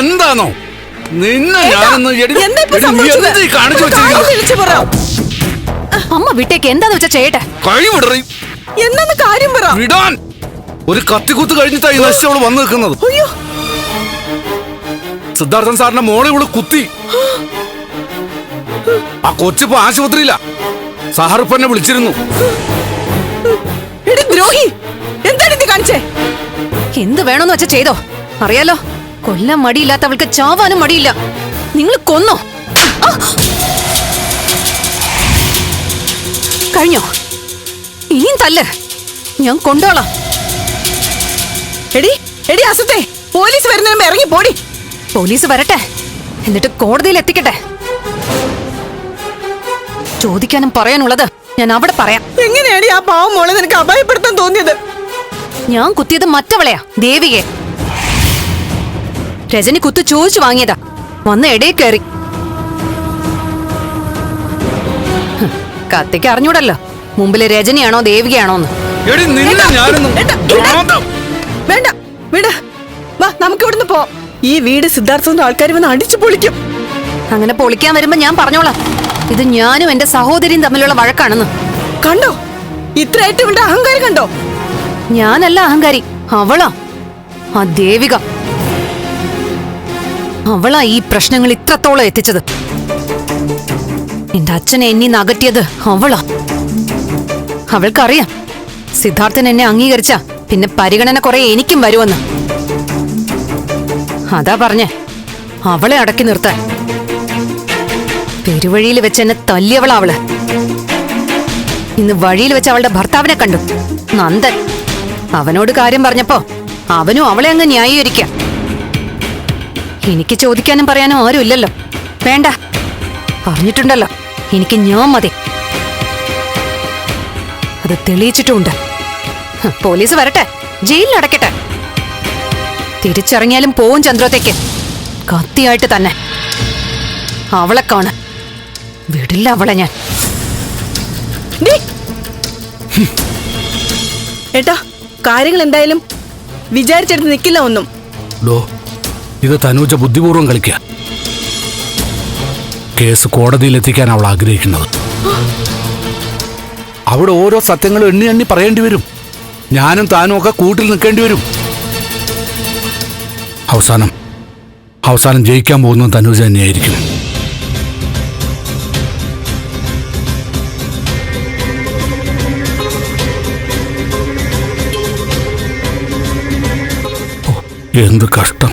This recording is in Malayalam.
എന്താണോ? നിന്നെ ഞാനൊന്ന് ഈ കാണിച്ചു. അമ്മ വിട്ടേക്ക് എന്താന്ന് വെച്ചാ ചെയ്യട്ടെ? കൈ വിടറി എന്നാന്ന് കാര്യം പറ. വിടാൻ. ഒരു കത്തിക്കുത്ത് കഴിഞ്ഞിട്ടായി നശിച്ചവൾ വന്നു നിൽക്കുന്നത്. സിദ്ധാർത്ഥൻ സാറിന്റെ മോളെ ഇവൾ കുത്തി. ആ കൊച്ചിപ്പോ ആശുപത്രിയില്ല സാറിപ്പന്നെ വിളിച്ചിരുന്നു. എടി ദ്രോഹി എന്താണ് ഇത് കാണിച്ചേ? എന്ത് വേണമെന്ന് വെച്ചാ ചെയ്തോ? അറിയാലോ? കൊല്ലാൻ മടിയില്ലാത്തവൾക്ക് ചാവാനും മടിയില്ല. നിങ്ങൾ കൊന്നോ? കഴിഞ്ഞോ? ഇനിയും തല്ല്. ഞാൻ കൊണ്ടോളാം. എടി എടി അസത്തെ പോലീസ് വരുന്നതിന് ഇറങ്ങി പോടി. പോലീസ് വരട്ടെ. എന്നിട്ട് കോടതിയിൽ എത്തിക്കട്ടെ. ചോദിക്കാനും പറയാനുള്ളത് ഞാൻ അവിടെ പറയാം. എങ്ങനെയാണ് ആ പാവം മോളെ നിനക്ക് അപായപ്പെടുത്താൻ തോന്നിയത്? ഞാൻ കുത്തിയത് മറ്റവളെയാ ദേവികെ രജനി കുത്തു ചോദിച്ചു വാങ്ങിയതാ. വന്ന് എടേ കയറി. കത്തിക്ക് അറിഞ്ഞൂടല്ലോ. മുമ്പിൽ രജനിയാണോ ദേവികയാണോ വേണ്ട വിട. വാ നമുക്ക് ഇവിടുന്ന് പോ ഈ വീട് സിദ്ധാർത്ഥന്റെ ആൾക്കാർ വന്ന് അടിച്ചു പൊളിക്കും. അങ്ങനെ പൊളിക്കാൻ വരുമ്പോ ഞാൻ പറഞ്ഞോളാം. ഇത് ഞാനും എന്റെ സഹോദരിയും തമ്മിലുള്ള വഴക്കാണെന്ന്. കണ്ടോ? ഇത്രയായിട്ട് ഇവളുടെ അഹങ്കാരം കണ്ടോ? ഞാനല്ല അഹങ്കാരി അവളാ. ആ ദേവിക. അവളാ ഈ പ്രശ്നങ്ങൾ ഇത്രത്തോളം എത്തിച്ചത്. എന്റെ അച്ഛനെ എന്നീ നകറ്റിയത് അവളാ. അവൾക്കറിയാം. സിദ്ധാർത്ഥൻ എന്നെ അംഗീകരിച്ച പിന്നെ പരിഗണന കുറെ എനിക്കും വരുമെന്ന്. അതാ പറഞ്ഞേ അവളെ അടക്കി നിർത്താൻ. പെരുവഴിയിൽ വെച്ച് എന്നെ തല്ലിയവളാ അവൾ. ഇന്ന് വഴിയിൽ വെച്ച് അവളുടെ ഭർത്താവിനെ കണ്ടു. നന്ദൻ. അവനോട് കാര്യം പറഞ്ഞപ്പോ അവനും അവളെ അങ്ങ് ന്യായീകരിക്കാം. എനിക്ക് ചോദിക്കാനും പറയാനും ആരും ഇല്ലല്ലോ വേണ്ട. പറഞ്ഞിട്ടുണ്ടല്ലോ. എനിക്ക് ഞാൻ മതി. അത് തെളിയിച്ചിട്ടുമുണ്ട്. പോലീസ് വരട്ടെ. ജയിലിൽ അടക്കട്ടെ തിരിച്ചിറങ്ങിയാലും പോവും ചന്ദ്രത്തേക്ക് കത്തിയായിട്ട് തന്നെ. അവളെ കാണ് വിടില്ല അവളെ ഞാൻ. ഏട്ടാ കാര്യങ്ങൾ എന്തായാലും വിചാരിച്ചെടുത്ത് നിൽക്കില്ല ഒന്നും. ഡോ ഇത് തനൂജ ബുദ്ധിപൂർവം കളിക്കുക കേസ് കോടതിയിൽ എത്തിക്കാൻ അവൾ ആഗ്രഹിക്കുന്നത്. അവിടെ ഓരോ സത്യങ്ങളും എണ്ണി എണ്ണി പറയേണ്ടി വരും. ഞാനും താനും ഒക്കെ കൂട്ടിൽ നിൽക്കേണ്ടി വരും. അവസാനം അവസാനം ജയിക്കാൻ പോകുന്നത് തനൂജ തന്നെയായിരിക്കും. എന്ത് കഷ്ടം.